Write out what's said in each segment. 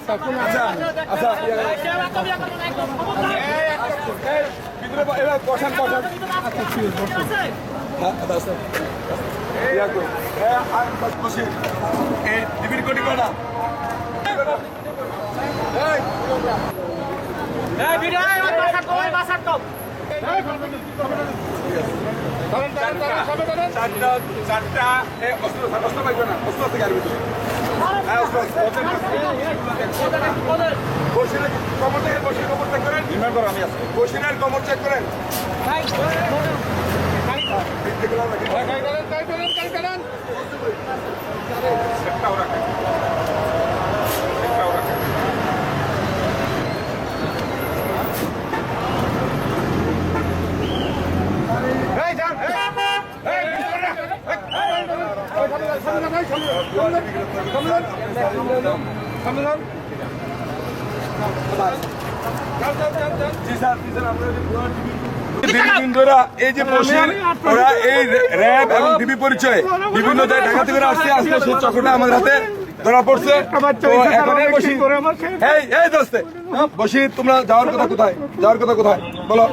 Sir কোনো আচ্ছা আচ্ছা ভিতরে হ্যাঁ, আচ্ছা, আচ্ছা। ইয়া চারটা চারটা অস্ত্র অস্ত্র পাইবে না অস্ত্র থেকে আর ভিতরে হ্যাঁ, কমর থেকে বসির কমর চেক করেন বসিরের কমর চেক করেন এগুলো রাখেন। সেটটাও রাখেন। সেটটাও রাখেন। এই যান, এই, এই, ভিতরে না, এই, সামনে যান। জি স্যার, জি স্যার, আমরা যে পুরো দীর্ঘদিন ধরে এই যে বসির ওরা এই র্যাব এবং ডিবি পরিচয় বিভিন্ন জায়গায় ঢাকা থেকে আসছে। আজকে সেই চক্রটা আমাদের হাতে ধরা পড়ছে। এই বসি। এই এই দোস্তে বসি তোমরা যাওয়ার কথা কোথায়? যাওয়ার কথা কোথায়? বলো।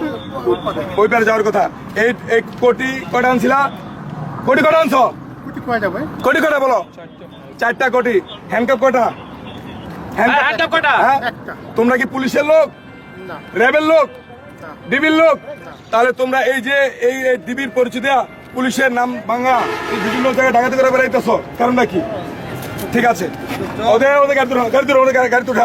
ওই পারে যাওয়ার কথা। এই কোটি কটা আনছিলা? কোটি কটা আনছো? কোটি কটা বলো। চারটা কোটি। হ্যান্ডকাপ কটা? হ্যান্ডকাপ কটা। তোমরা কি পুলিশের লোক? না। র্যাবের লোক? ডিবির লোক? তাহলে তোমরা এই যে এই ডিবির পরিচয় দেয়া পুলিশের নাম বাংলা এই বিভিন্ন জায়গায় ডাকাতি করে বেড়াইতেছ কারণটা কি? ঠিক আছে। ওদের ওদের গাড়ি গাড়ি গাড়ি তুলো।